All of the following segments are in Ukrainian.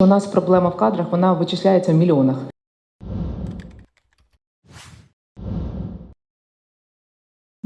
У нас проблема в кадрах, вона вичисляється в мільйонах.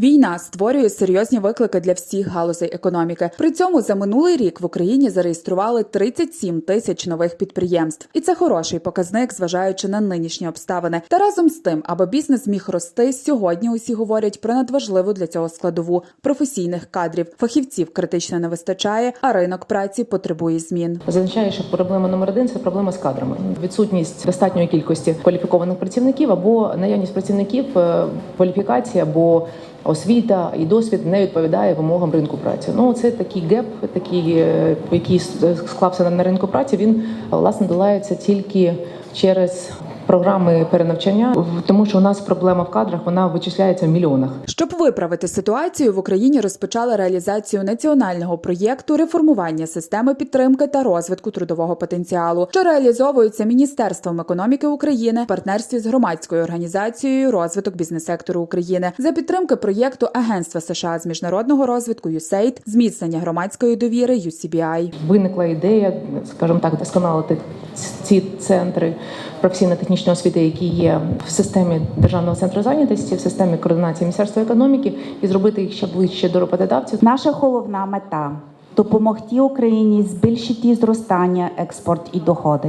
Війна створює серйозні виклики для всіх галузей економіки. При цьому за минулий рік в Україні зареєстрували 37 тисяч нових підприємств, і це хороший показник, зважаючи на нинішні обставини. Та разом з тим, аби бізнес міг рости, сьогодні усі говорять про надважливу для цього складову професійних кадрів. Фахівців критично не вистачає, а ринок праці потребує змін. Означає, що проблема номер один це проблема з кадрами. Відсутність достатньої кількості кваліфікованих працівників або наявність працівників е, кваліфікації або освіта і досвід не відповідає вимогам ринку праці. Ну це такий геп, такий, е, який склався на ринку праці. Він власне долається тільки через програми перенавчання, тому що у нас проблема в кадрах вона вичисляється в мільйонах. Щоб виправити ситуацію, в Україні розпочали реалізацію національного проєкту реформування системи підтримки та розвитку трудового потенціалу, що реалізовується Міністерством економіки України в партнерстві з громадською організацією розвиток бізнес-сектору України за підтримки проєкту Агентства США з міжнародного розвитку USAID, зміцнення громадської довіри UCBI. виникла ідея, скажімо так, досконалити ці центри професійно-технічної освіти, які є в системі державного центру зайнятості, в системі координації міністерства економіки, і зробити їх ще ближче до роботодавців. Наша головна мета допомогти Україні збільшити зростання, експорт і доходи.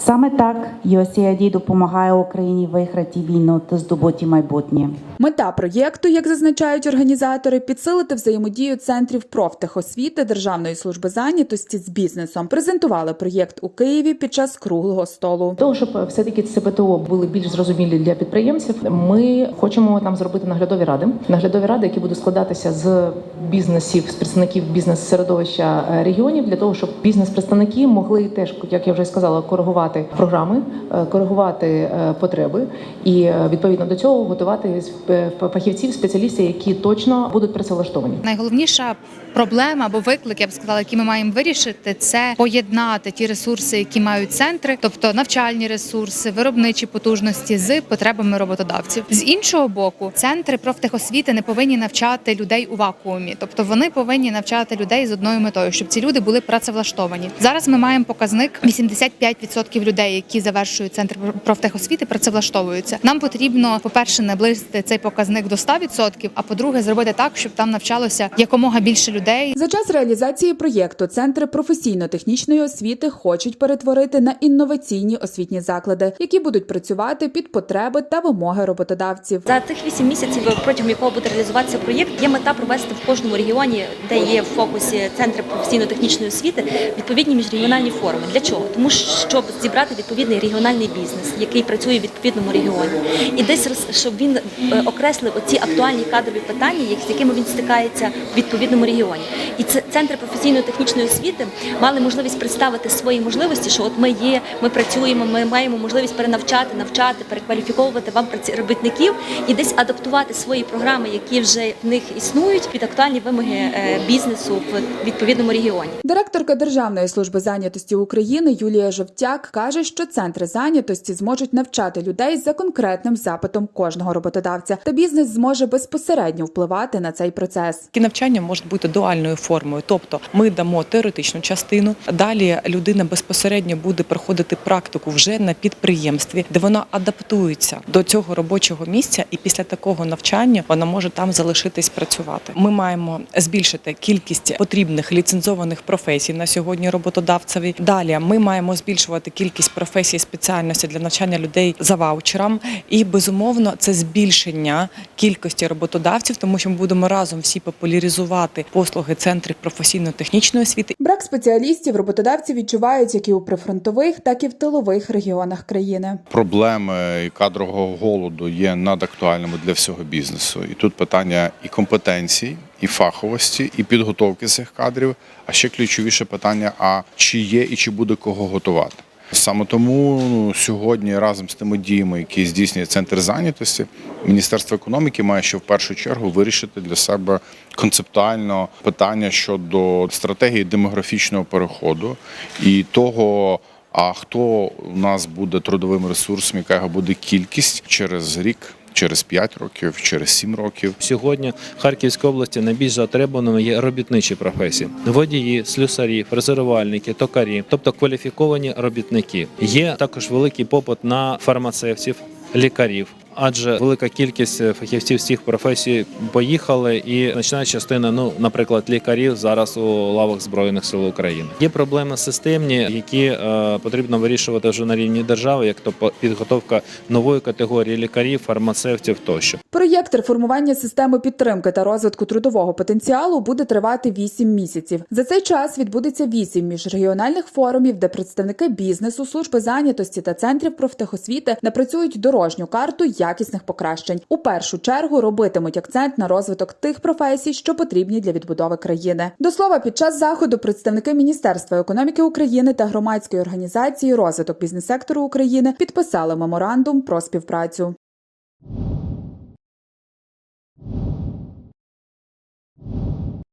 Саме так USAID допомагає Україні виграти війну та здобути майбутнє. Мета проєкту, як зазначають організатори, підсилити взаємодію центрів профтехосвіти Державної служби зайнятості з бізнесом. Презентували проєкт у Києві під час круглого столу. Того, щоб все таки ці ПТО були більш зрозумілі для підприємців, ми хочемо там зробити наглядові ради. Наглядові ради, які будуть складатися з бізнесів, з представників бізнес-середовища регіонів, для того, щоб бізнес-представники могли теж, як я вже сказала, коригувати програми, е, коригувати е, потреби і е, відповідно до цього готувати фахівців, спеціалістів, які точно будуть працевлаштовані. Найголовніша проблема або виклик, я б сказала, які ми маємо вирішити, це поєднати ті ресурси, які мають центри, тобто навчальні ресурси, виробничі потужності з потребами роботодавців. З іншого боку, центри профтехосвіти не повинні навчати людей у вакуумі, тобто вони повинні навчати людей з одною метою, щоб ці люди були працевлаштовані. Зараз ми маємо показник 85% людей, які завершують центр профтехосвіти, працевлаштовуються. Нам потрібно, по-перше, наблизити цей показник до 100%, а по-друге, зробити так, щоб там навчалося якомога більше людей. За час реалізації проєкту центри професійно-технічної освіти хочуть перетворити на інноваційні освітні заклади, які будуть працювати під потреби та вимоги роботодавців. За тих вісім місяців, протягом якого буде реалізуватися проєкт, є мета провести в кожному регіоні, де є в фокусі центри професійно-технічної освіти, відповідні міжрегіональні форуми. Для чого? Тому щоб зібрати відповідний регіональний бізнес, який працює в відповідному регіоні, і десь щоб він е, окреслив оці актуальні кадрові питання, з якими він стикається в відповідному регіоні. І це центри професійно-технічної освіти мали можливість представити свої можливості, що от ми є, ми працюємо, ми маємо можливість перенавчати, навчати, перекваліфіковувати вам робітників і десь адаптувати свої програми, які вже в них існують, під актуальні вимоги е, бізнесу в відповідному регіоні. Директорка Державної служби зайнятості України Юлія Жовтяк каже, що центри зайнятості зможуть навчати людей за конкретним запитом кожного роботодавця, та бізнес зможе безпосередньо впливати на цей процес. Такі навчання можуть бути дуальною формою, тобто ми дамо теоретичну частину. Далі людина безпосередньо буде проходити практику вже на підприємстві, де вона адаптується до цього робочого місця, і після такого навчання вона може там залишитись працювати. Ми маємо збільшити кількість потрібних ліцензованих професій на сьогодні роботодавцеві. Далі ми маємо збільшувати кількість професій спеціальності для навчання людей за ваучером. І безумовно це збільшення кількості роботодавців, тому що ми будемо разом всі популяризувати послуги центрів професійно-технічної освіти. Брак спеціалістів роботодавці відчувають як і у прифронтових, так і в тилових регіонах країни. проблеми кадрового голоду є надактуальними для всього бізнесу. І тут питання і компетенцій, і фаховості, і підготовки цих кадрів. А ще ключовіше питання: а чи є і чи буде кого готувати? Саме тому ну, сьогодні разом з тими діями, які здійснює центр зайнятості, Міністерство економіки має ще в першу чергу вирішити для себе концептуально питання щодо стратегії демографічного переходу і того. А хто у нас буде трудовим ресурсом, яка його буде кількість через рік, через 5 років, через 7 років. Сьогодні в Харківській області найбільш затребуваними є робітничі професії: водії, слюсарі, фрезерувальники, токарі, тобто кваліфіковані робітники. Є також великий попит на фармацевтів, лікарів. Адже велика кількість фахівців з цих професій поїхали, і значна частина, ну наприклад, лікарів зараз у лавах збройних сил України. Є проблеми системні, які е, потрібно вирішувати вже на рівні держави, як то підготовка нової категорії лікарів, фармацевтів тощо. Проєкт реформування системи підтримки та розвитку трудового потенціалу буде тривати 8 місяців. За цей час відбудеться 8 міжрегіональних форумів, де представники бізнесу, служби зайнятості та центрів профтехосвіти напрацюють дорожню карту якісних покращень. У першу чергу робитимуть акцент на розвиток тих професій, що потрібні для відбудови країни. До слова, під час заходу представники Міністерства економіки України та громадської організації розвиток бізнес-сектору України підписали меморандум про співпрацю.